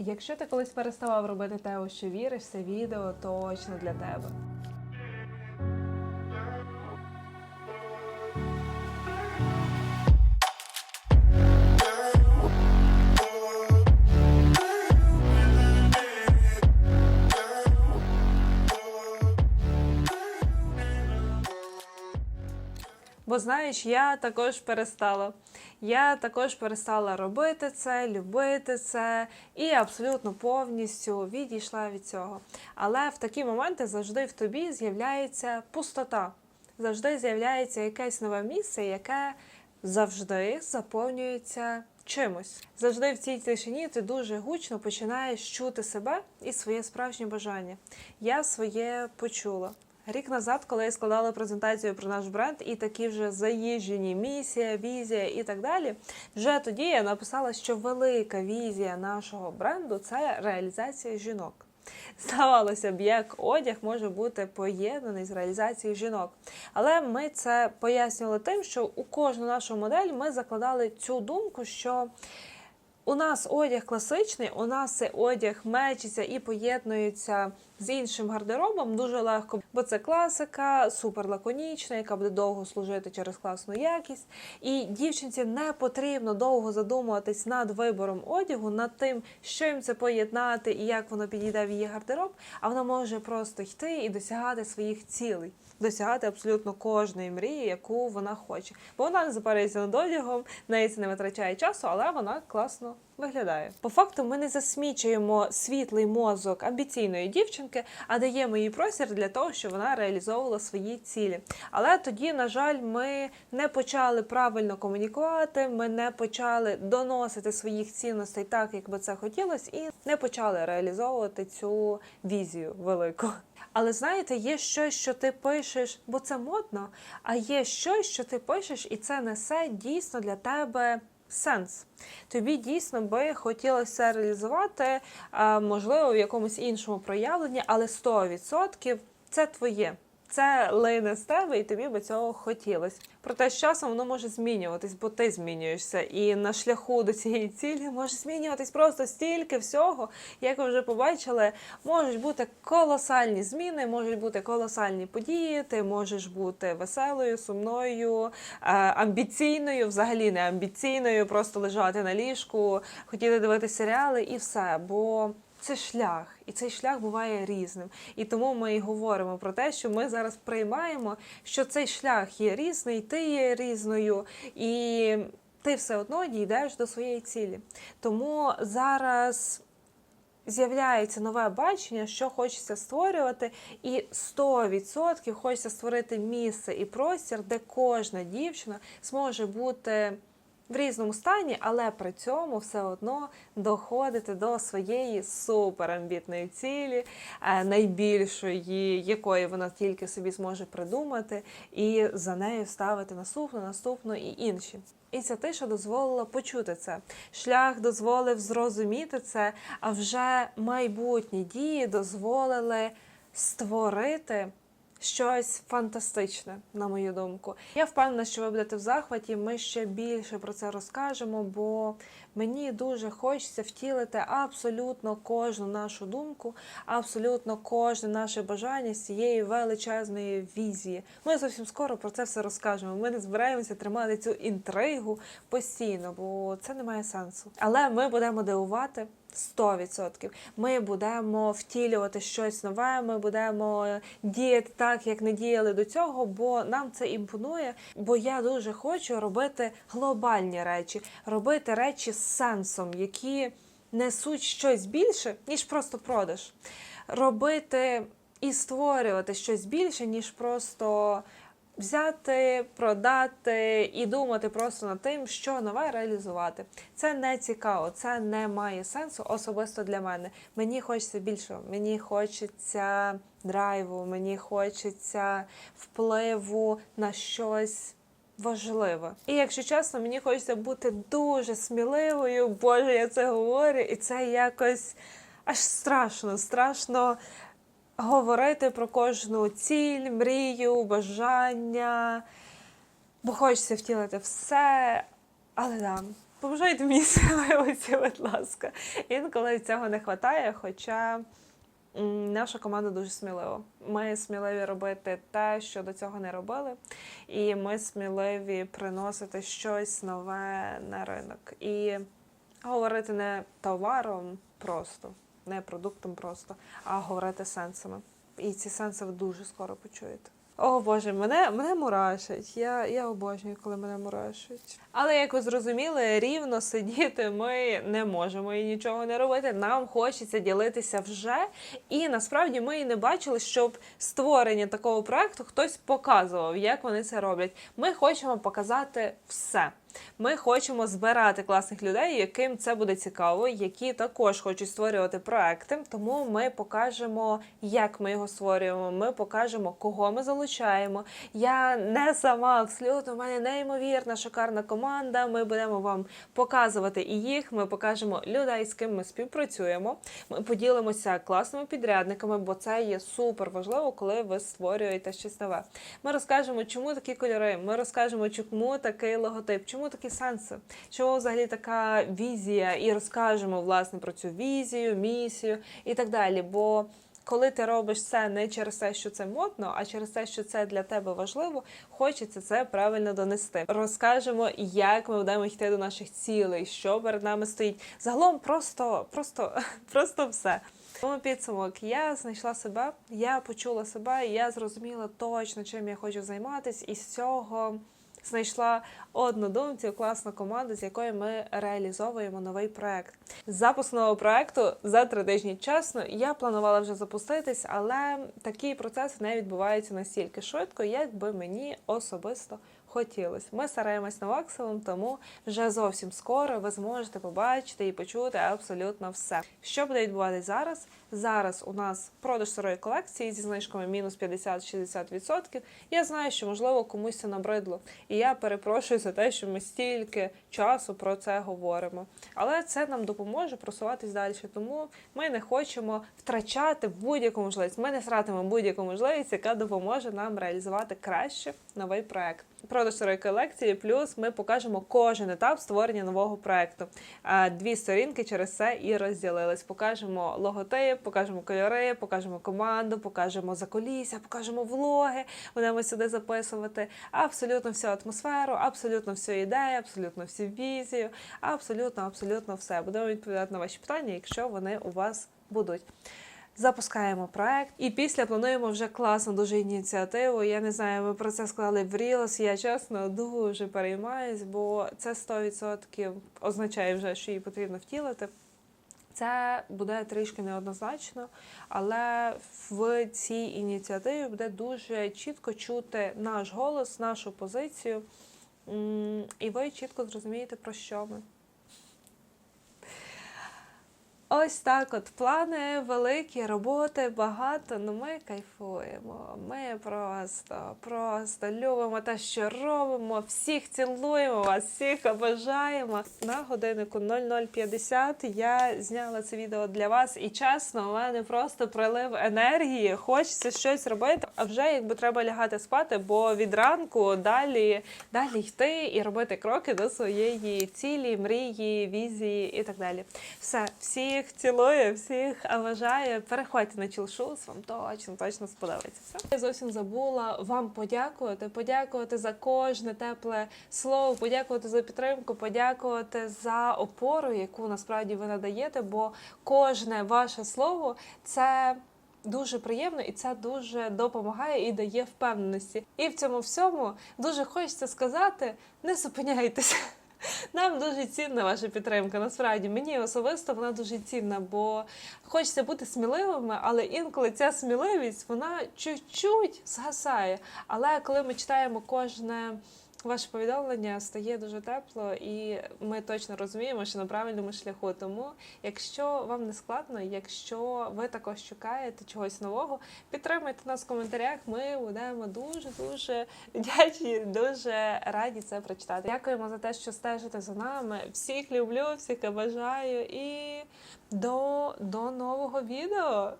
Якщо ти колись переставав робити те, у що віриш, це відео точно для тебе. Бо знаєш, я також перестала. Я також перестала робити це, любити це і абсолютно повністю відійшла від цього. Але в такі моменти завжди в тобі з'являється пустота, завжди з'являється якесь нове місце, яке завжди заповнюється чимось. Завжди в цій тишині ти дуже гучно починаєш чути себе і своє справжнє бажання. Я своє почула. Рік назад, коли я складала презентацію про наш бренд, і такі вже заїжджені місія, візія і так далі, вже тоді я написала, що велика візія нашого бренду це реалізація жінок. Здавалося б, як одяг може бути поєднаний з реалізацією жінок. Але ми це пояснювали тим, що у кожну нашу модель ми закладали цю думку, що у нас одяг класичний, у нас цей одяг мечиться і поєднується з іншим гардеробом дуже легко, бо це класика, супер лаконічна, яка буде довго служити через класну якість. І дівчинці не потрібно довго задумуватись над вибором одягу, над тим, що їм це поєднати і як воно підійде в її гардероб. А вона може просто йти і досягати своїх цілей, досягати абсолютно кожної мрії, яку вона хоче. Бо вона не запарюється над одягом, неї це не витрачає часу, але вона класно виглядає. По факту, ми не засмічуємо світлий мозок амбіційної дівчинки, а даємо їй простір для того, щоб вона реалізовувала свої цілі. Але тоді, на жаль, ми не почали правильно комунікувати, ми не почали доносити своїх цінностей так, як би це хотілося, і не почали реалізовувати цю візію велику. Але знаєте, є щось, що ти пишеш, бо це модно, а є щось, що ти пишеш, і це несе дійсно для тебе сенс. Тобі дійсно би хотілося реалізувати, можливо, в якомусь іншому проявленні, але 100% це твоє. Це лине з тебе, і тобі би цього хотілося. Проте з часом воно може змінюватись, бо ти змінюєшся. І на шляху до цієї цілі може змінюватись просто стільки всього. Як ви вже побачили, можуть бути колосальні зміни, можуть бути колосальні події. Ти можеш бути веселою, сумною, е, амбіційною, взагалі не амбіційною, просто лежати на ліжку, хотіти дивитися серіали і все. Бо це шлях, і цей шлях буває різним. І тому ми і говоримо про те, що ми зараз приймаємо, що цей шлях є різний, ти є різною, і ти все одно дійдеш до своєї цілі. Тому зараз. З'являється нове бачення, що хочеться створювати, і 100% хочеться створити місце і простір, де кожна дівчина зможе бути в різному стані, але при цьому все одно доходити до своєї суперамбітної цілі, е, найбільшої, якої вона тільки собі зможе придумати, і за нею ставити наступну, наступну і інші. І ця тиша дозволила почути це. Шлях дозволив зрозуміти це, а вже майбутні дії дозволили створити щось фантастичне, на мою думку. Я впевнена, що ви будете в захваті. Ми ще більше про це розкажемо, бо мені дуже хочеться втілити абсолютно кожну нашу думку, абсолютно кожне наше бажання з цієї величезної візії. Ми зовсім скоро про це все розкажемо. Ми не збираємося тримати цю інтригу постійно, бо це не має сенсу. Але ми будемо дивувати. 100%. Ми будемо втілювати щось нове, ми будемо діяти так, як не діяли до цього, бо нам це імпонує. Бо я дуже хочу робити глобальні речі, робити речі з сенсом, які несуть щось більше, ніж просто продаж. Робити і створювати щось більше, ніж просто взяти, продати і думати просто над тим, що нове реалізувати. Це не цікаво, це не має сенсу особисто для мене. Мені хочеться більшого, мені хочеться драйву, мені хочеться впливу на щось. Важливе. І якщо чесно, мені хочеться бути дуже сміливою, Боже, я це говорю, і це якось аж страшно, страшно говорити про кожну ціль, мрію, бажання, бо хочеться втілити все. Але да, побажайте мені сміливості, будь ласка. Інколи цього не вистачає, хоча наша команда дуже смілива. Ми сміливі робити те, що до цього не робили, і ми сміливі приносити щось нове на ринок. І говорити не товаром просто, не продуктом просто, а говорити сенсами. І ці сенси ви дуже скоро почуєте. О Боже, мене, мене мурашить. Я, я обожнюю, коли мене мурашить. Але як ви зрозуміли, рівно сидіти ми не можемо і нічого не робити. Нам хочеться ділитися вже. І насправді ми і не бачили, щоб створення такого проекту хтось показував, як вони це роблять. Ми хочемо показати все. Ми хочемо збирати класних людей, яким це буде цікаво, які також хочуть створювати проекти. Тому ми покажемо, як ми його створюємо. Ми покажемо, кого ми залучаємо. Я не сама абсолютно. У мене неймовірна шикарна команда. Ми будемо вам показувати і їх. Ми покажемо людей, з ким ми співпрацюємо. Ми поділимося класними підрядниками, бо це є супер важливо, коли ви створюєте щось нове. Ми розкажемо, чому такі кольори. Ми розкажемо, чому такий логотип, такі сенси, чому взагалі така візія, і розкажемо власне про цю візію, місію і так далі. Бо коли ти робиш це не через те, що це модно, а через те, що це для тебе важливо, хочеться це правильно донести. Розкажемо, як ми будемо йти до наших цілей, що перед нами стоїть. Загалом просто, просто, просто все. Тому підсумок, я знайшла себе, я почула себе, я зрозуміла точно, чим я хочу займатися, і з цього знайшла однодумців, класну команду, з якою ми реалізовуємо новий проект. Запуск нового проекту за три тижні. Чесно, я планувала вже запуститись, але такий процес не відбувається настільки швидко, як би мені особисто хотілося. Ми стараємось на максимум, тому вже зовсім скоро ви зможете побачити і почути абсолютно все. Що буде відбуватись зараз? Зараз у нас продаж старої колекції зі знижками мінус 50-60%. Я знаю, що можливо комусь це набридло, і я перепрошую за те, що ми стільки часу про це говоримо. Але це нам допоможе просуватись далі. Тому ми не хочемо втрачати будь-яку можливість. Ми не втратимо будь-яку можливість, яка допоможе нам реалізувати краще новий проект. Продаж старої колекції, плюс ми покажемо кожен етап створення нового проекту. Дві сторінки через це і розділились. Покажемо логотип, покажемо кольори, покажемо команду, покажемо закулісся, покажемо влоги. Будемо сюди записувати абсолютно всю атмосферу, абсолютно всю ідею, абсолютно всю візію, абсолютно, абсолютно все. Будемо відповідати на ваші питання, якщо вони у вас будуть. Запускаємо проект, і після плануємо вже класну дуже ініціативу. Я не знаю, ми про це сказали в Reels, Я чесно дуже переймаюсь, бо це 100% означає вже, що її потрібно втілити. Це буде трішки неоднозначно, але в цій ініціативі буде дуже чітко чути наш голос, нашу позицію, і ви чітко зрозумієте, про що ми. Ось так от плани великі, роботи багато, ну ми кайфуємо. Ми просто, просто любимо те, що робимо. Всіх цілуємо вас, всіх обожаємо. На годиннику 0050 я зняла це відео для вас, і чесно, у мене просто прилив енергії. Хочеться щось робити. А вже якби треба лягати спати, бо від ранку далі, далі йти і робити кроки до своєї цілі, мрії, візії і так далі. Все, всіх цілую, всіх обожаю. Переходьте на чілшус, вам точно, точно сподобається. Я зовсім забула вам подякувати, подякувати за кожне тепле слово, подякувати за підтримку, подякувати за опору, яку насправді ви надаєте, бо кожне ваше слово це. Дуже приємно і це дуже допомагає і дає впевненості. І в цьому всьому дуже хочеться сказати: не зупиняйтеся. Нам дуже цінна ваша підтримка. Насправді мені особисто вона дуже цінна, бо хочеться бути сміливими, але інколи ця сміливість вона чуть-чуть згасає. Але коли ми читаємо кожне. Ваше повідомлення стає дуже тепло, і ми точно розуміємо, що на правильному шляху. Тому, якщо вам не складно, якщо ви також чекаєте чогось нового, підтримайте нас в коментарях. Ми будемо дуже дуже вдячні, дуже раді це прочитати. Дякуємо за те, що стежите за нами. Всіх люблю, всіх бажаю і до, до нового відео.